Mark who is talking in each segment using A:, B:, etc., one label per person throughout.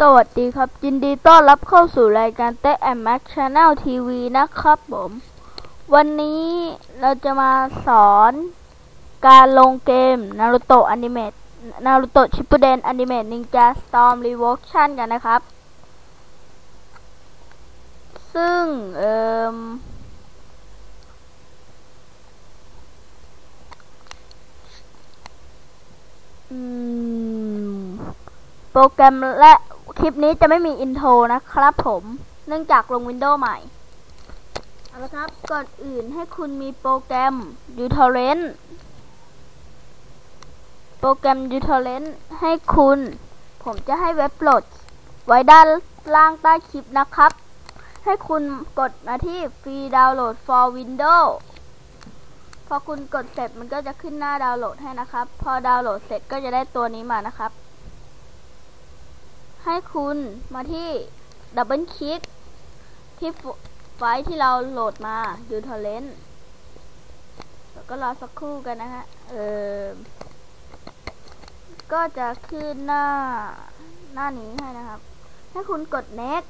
A: สวัสดีครับ ยินดีต้อนรับเข้าสู่รายการเตะแอมแม็กชาแนลทีวีนะครับผม วันนี้เราจะมาสอนการลงเกมนารูโตะอนิเมตนารูโตะชิปเดนอนิเมตนินจาสตอมรีเวอคชั่นกันนะครับ ซึ่ง เอ่อโปรแกรมและ ลิปนี้จะไม่มีอินโทรนะครับผม เนื่องจากลงวินโดว์ใหม่ เอาละครับ ก่อนอื่นให้คุณมีโปรแกรม uTorrent โปรแกรม uTorrent ให้คุณ ผมจะให้เว็บโหลด ไว้ด้านล่างใต้คลิปนะครับ ให้คุณกดมาที่ Free Download for Windows พอคุณกดเสร็จมันก็จะขึ้นหน้าดาวน์โหลดให้นะครับ พอดาวน์โหลดเสร็จก็จะได้ตัวนี้มานะครับ ให้คุณมาที่ดับเบิลคลิกที่ไฟล์ที่เราโหลดมาอยู่ทอร์เรนต์แล้วก็รอสักครู่กันนะฮะ เออก็จะขึ้นหน้าหน้านี้ให้นะครับ ให้คุณกด next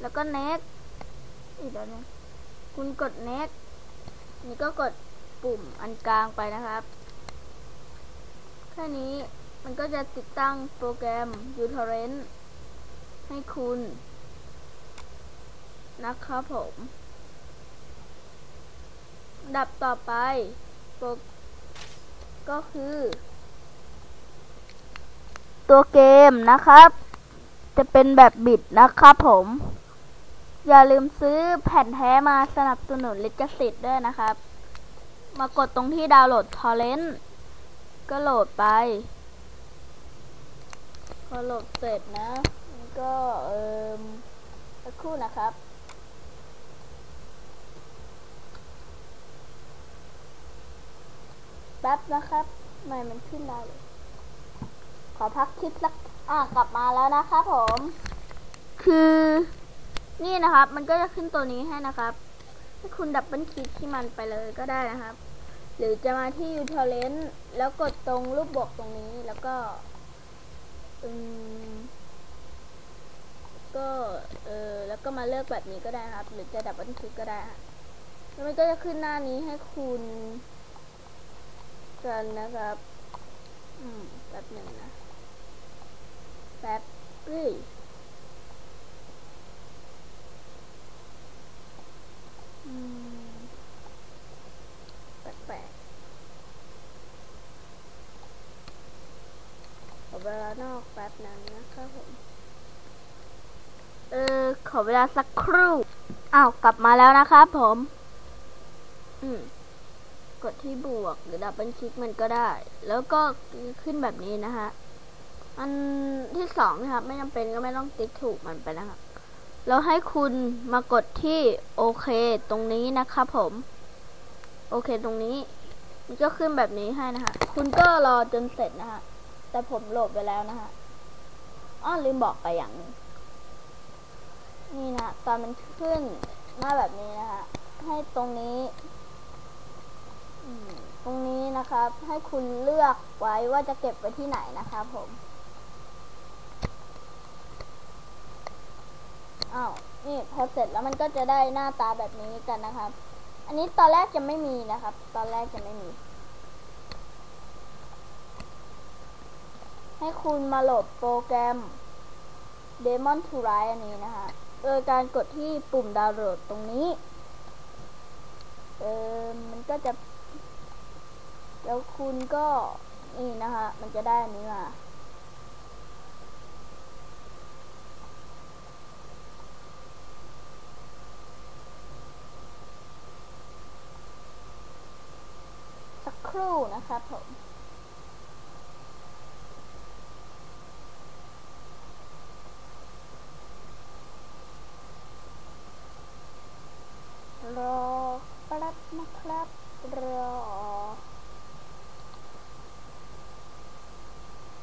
A: แล้วก็ next อีกเดี๋ยวนึงคุณกด next นี่ก็กดปุ่มอันกลางไปนะครับ แค่นี้ มันก็จะติดตั้งโปรแกรม uTorrent ให้คุณ นะครับผม ดับต่อไปโปรก็คือ ตัวเกมนะครับ จะเป็นแบบบิดนะครับผม อย่าลืมซื้อแผ่นแท้มาสนับสนุนลิขสิทธิ์ด้วยนะครับ มากดตรงที่ดาวน์โหลดทอร์เรนต์ก็โหลดไป พอหลดเสร็จนะ ก็เอ่มสักครู่นะครับแป๊บนะครับไม่มันขึ้นได้เลยขอพักคลิปสักอะกลับมาแล้วนะครับผม คือ นี่นะครับ มันก็จะขึ้นตัวนี้ให้นะครับให้คุณดับเบิลคลิกที่มันไปเลยก็ได้นะครับ หรือจะมาที่ uTorrent แล้วกดตรงรูปบวกตรงนี้แล้วก็ อืมก็เออแล้วก็มาเลือกแบบนี้ก็ได้ครับ หรือจะดับบิลคลิกก็ได้แล้วมันก็จะขึ้นหน้านี้ให้คุณกันนะครับ อืมแป๊บหนึ่งนะ แป๊บเฮ้ยอืม แปลกๆขอ เวลานอกแป๊บนึงนะครับผม เออขอเวลาสักครู่ อ้าวกลับมาแล้วนะครับผม อืมกดที่บวกหรือดับเบิลคลิกมันก็ได้ แล้วก็ขึ้นแบบนี้นะฮะ อันที่สองนะครับ ไม่จำเป็นก็ไม่ต้องติ๊กถูกมันไปนะครับแล้วให้คุณมากดที่โอเคตรงนี้นะครับผม โอเคตรงนี้ มันก็ขึ้นแบบนี้ให้นะฮะคุณก็รอจนเสร็จนะฮะ แต่ผมโหลดไปแล้วนะฮะอ้อลืมบอกไปอย่างนึงนี่นะตอนมันขึ้นหน้าแบบนี้นะฮะให้ตรงนี้ตรงนี้นะครับ ให้คุณเลือกไว้ว่าจะเก็บไว้ที่ไหนนะครับผมอ้าวนี่พอเสร็จแล้วมันก็จะได้หน้าตาแบบนี้กันนะครับ อันนี้ตอนแรกจะไม่มีนะครับ ตอนแรกจะไม่มี ให้คุณมาโหลดโปรแกรม Demon to r i อันนี้นะคะ โดยการกดที่ปุ่มดาวน์โหลดตรงนี้ เออมันก็จะ แล้วคุณก็นี่นะคะ มันจะได้อันนี้มาสักครู่นะครับผม รอแป๊บนะครับ รอ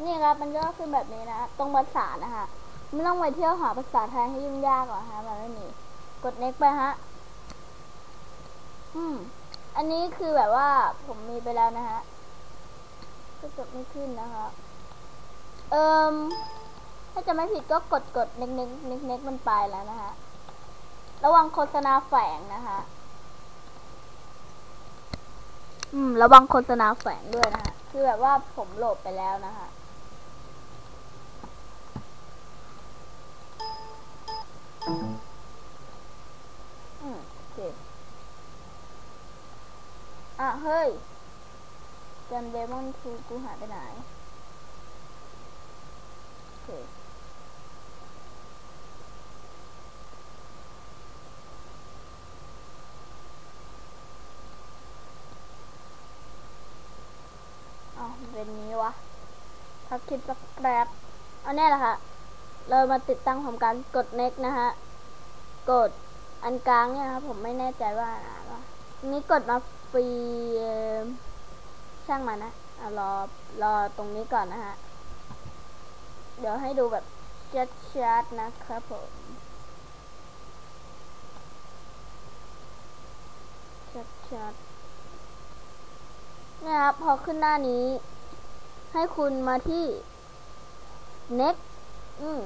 A: นี่ครับมันก็ขึ้นแบบนี้นะตรงภาษานะคะไม่ต้องไปเที่ยวหาภาษาไทยให้ยุ่งยากหรอกฮะมันไม่มีกด next ไปฮะอืม อันนี้คือแบบว่าผมมีไปแล้วนะฮะก็กดไม่ขึ้นนะคะเอิมถ้าจะไม่ผิดก็กดกดเน็กเน็กเน็กเน็กมันไปแล้วนะฮะระวังโฆษณาแฝงนะคะอืม ระวังโฆษณาแฝงด้วยนะฮะคือแบบว่าผมโหลดไปแล้วนะฮะ เค อะ เฮ้ยเกมเดมอนทูกูหายไปไหน โอเคอ๋อเป็นนี้วะพักคลิปสักแป๊บเอาแน่แหละค่ะ เรามาติดตั้งของการกด next นะฮะ กด อันกลางเนี่ยครับผมไม่แน่ใจว่าอะไรวะนี้กดมาฟรีช่างมันนะเอารอรอตรงนี้ก่อนนะฮะ เดี๋ยวให้ดูแบบชัดๆนะครับผมชัดๆเนี่ยครับพอขึ้นหน้านี้ ให้คุณมาที่ next อืม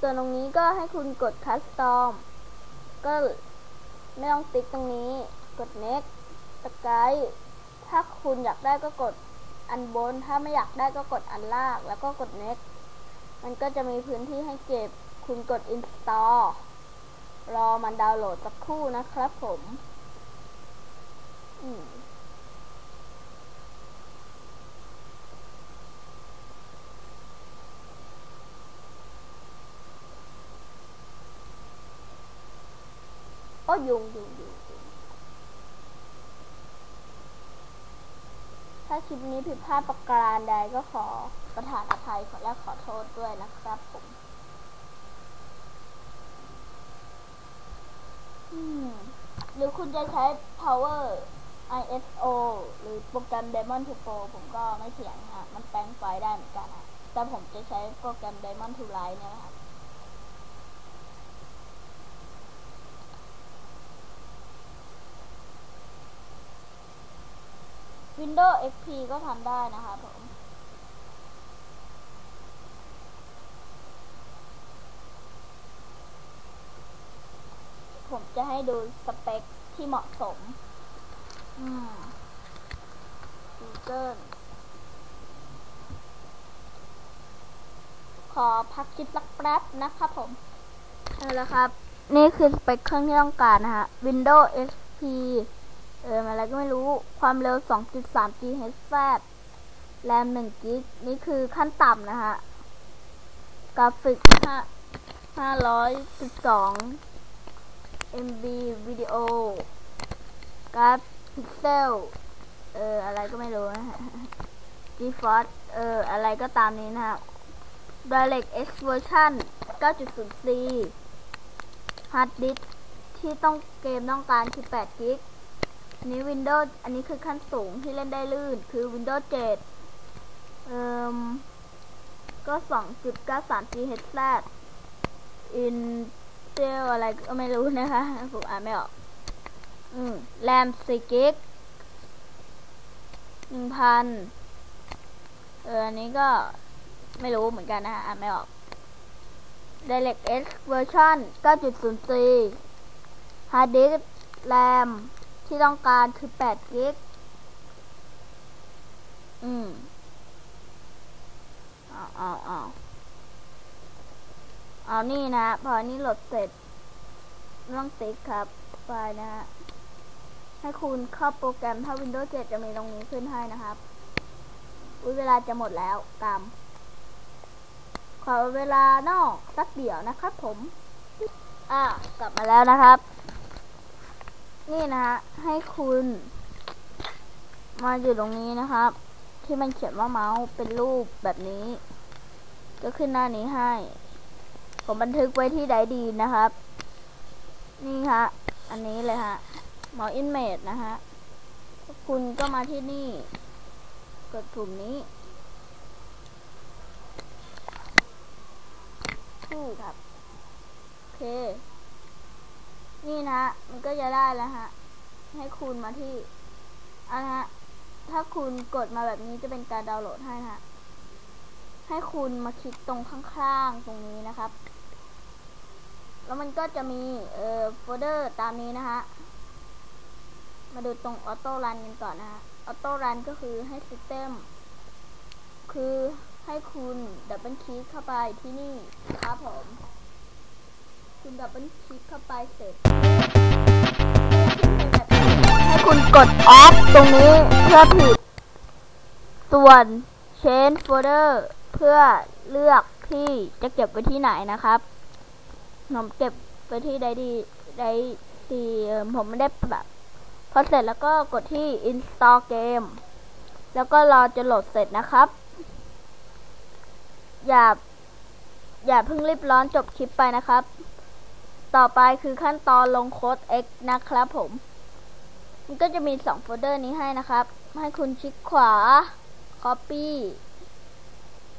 A: ส่วนตรงนี้ก็ให้คุณกด custom ก็ไม่ต้องติ๊กตรงนี้ กด next สกายถ้าคุณอยากได้ก็กดอันบน ถ้าไม่อยากได้ก็กดอันล่าง แล้วก็กด next มันก็จะมีพื้นที่ให้เก็บ คุณกด install รอมันดาวน์โหลดสักครู่นะครับผม อืม โอ้ยุงยุงยุงยุงถ้าคลิปนี้ผิดพลาดประการใดก็ขอประทานอภัยขอและขอโทษด้วยนะครับผมหรือคุณจะใช้ power ISO หรือโปรแกรม Diamond to Pro ผมก็ไม่เถียงค่ะมันแปลงไฟได้เหมือนกันอะแต่ผมจะใช้โปรแกรม Diamond to Light เนี่ยนะครับ Windows XP ก็ทำได้นะคะผมผมจะให้ดูสเปคที่เหมาะสม อืม Google ขอพักคลิปสักแป๊บนะครับผม เอาละครับ นี่คือสเปคเครื่องที่ต้องการนะฮะ Windows XP เอออะไรก็ไม่รู้ ความเร็ว 2.3 GHz แฟบแรม1กิก นี่คือขั้นต่ำนะฮะ กราฟิก5 512 MB วิดีโอกร์ดพิกเซล เออ อะไรก็ไม่รู้นะฮะ GeForce เออ อะไรก็ตามนี้นะฮะ DirectX version 9.0C Hard disk ที่ต้องเกมต้องการคือ8กิก อันนี้ Windows อันนี้คือขั้นสูงที่เล่นได้ลื่น คือ Windows 7เอ่มก็ 2.93 GHz Intel อะไรก็ไม่รู้นะคะ ผมอ่านไม่ออก อืมแรม4กิก1,000 เออ อันนี้ก็ไม่รู้เหมือนกันนะฮะอ่านไม่ออก DirectX version 9.0C Hard disk RAM ที่ต้องการคือ8กิกอืมเอาเอาเอาเอานี่นะ พอนี้โหลดเสร็จไม่ต้องติ๊กครับไฟล์นะฮะให้คุณเข้าโปรแกรมถ้า Windows 7 จะมีตรงนี้ขึ้นให้นะครับ อุ้ยเวลาจะหมดแล้วกรรมขอเวลานอกสักเดี๋ยวนะครับผม อะกลับมาแล้วนะครับ นี่นะฮะ ให้คุณ มาอยู่ตรงนี้นะครับ ที่มันเขียนว่าเมาส์เป็นรูปแบบนี้ ก็ขึ้นหน้านี้ให้ ผมบันทึกไว้ที่ไดดีนะครับ นี่ฮะ อันนี้เลยฮะเมาส์อินเมดนะฮะ คุณก็มาที่นี่ กดปุ่มนี้คู่ครับ โอเค นี่นะ มันก็จะได้แล้วฮะ ให้คุณมาที่อันะฮะ ถ้าคุณกดมาแบบนี้จะเป็นการดาวน์โหลดให้นะฮะ ให้คุณมาคลิกตรงข้างๆตรงนี้นะครับ แล้วมันก็จะมีเอ่อโฟลเดอร์ตามนี้นะฮะ มาดูตรงออโต้รันกันก่อนนะฮะ ออโต้รันก็คือให้ซิสเต็มคือให้คุณดับเบิลคลิกเข้าไปที่นี่ครับผม คุณดับเบิลคลิกเข้าไปเสร็จให้คุณกดออฟตรงนี้เพื่อผิด ส่วน change folder เพื่อเลือกที่จะเก็บไว้ที่ไหนนะครับผมเก็บไว้ที่ใดดีใดที่ผมไม่ได้แบบพอเสร็จแล้วก็กดที่ install game แล้วก็รอจะโหลดเสร็จนะครับ อย่า อย่าเพิ่งรีบร้อนจบคลิปไปนะครับ ต่อไปคือขั้นตอนลงโค้ด X นะครับผม มันก็จะมีสองโฟลเดอร์นี้ให้นะครับ ให้คุณคลิกขวา Copy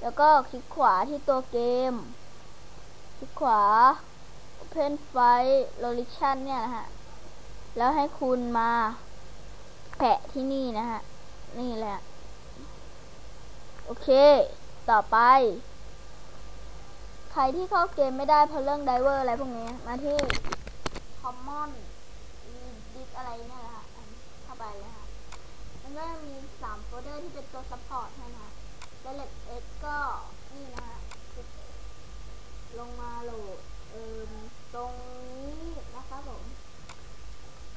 A: แล้วก็คลิกขวาที่ตัวเกม คลิกขวา Open File Location เนี่ยนะฮะ แล้วให้คุณมาแปะที่นี่นะฮะ นี่แหละ โอเค ต่อไป รที่เข้าเกมไม่ได้เพราะเรื่องไดเวอร์อะไรพวกนี้มาที่คอมมอนดิสอะไรเนี่ยแหละค่ะเข้าไปเลยค่ะมันก็จะมีสามโฟลเดอร์ที่เป็นตัวซัพพอร์ตให้นะคะ Select X ก็นี่นะฮะ ลงมาโหลดเอิมตรงนี้นะคะผม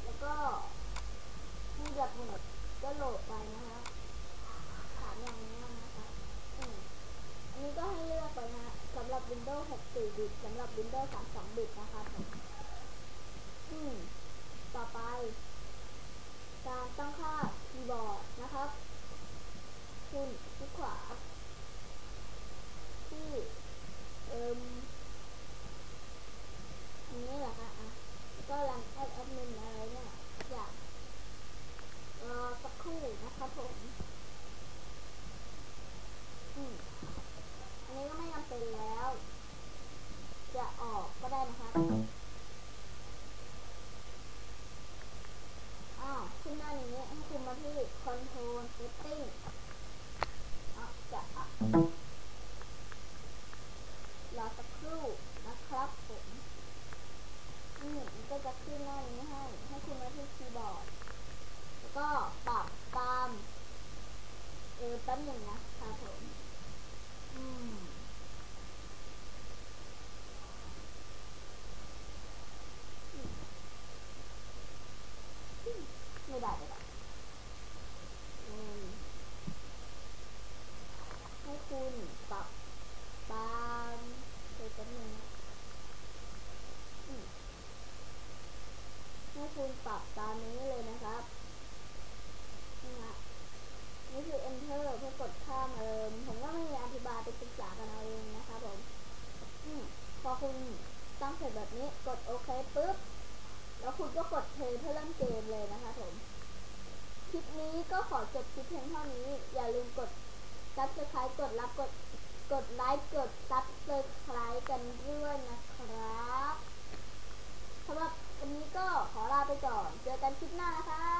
A: แล้วก็ที่ดับหมดก็โหลดไปนะฮะถามอย่างนี้นะคะอืมอันนี้ก็ให้เลือกไปนะฮะสำหรับ Windows 64 บิตสำหรับ Windows 32 บิตนะคะผม อืม ต่อไป การตั้งค่าคีย์บอร์ดนะครับ คุณค ลิกขวาที่เอิมอันนี้แหละค่ะอะก็รันแอดแอดมินอะไรเนี่ยอยากรอสักครู่นะครับผมอืมอันนี้ก็ไม่จำเป็นแล้ว จะออกก็ได้นะครับอ้าวขึ้นหน้านี้ให้คุณมาที่ Control Setting จะอะรอสักครู่นะครับผมอืมมันก็จะขึ้นหน้านี้ให้ ให้คุณมาที่คีย์บอร์ด แล้วก็ปรับตาม เออแป๊บหนึ่งนะครับผม อืม คุณตั้งเสร็จแบบนี้กดโอเคปุ๊บ แล้วคุณก็กดเพลย์เพื่อเริ่มเกมเลยนะคะผม คลิปนี้ก็ขอจบคลิปเพียงเท่านี้ อย่าลืมกดซับสไครต์กดรับกดกดไลค์กดซับสไครต์กันด้วยนะครับสำหรับวันนี้ก็ขอลาไปก่อน เจอกันคลิปหน้านะครับ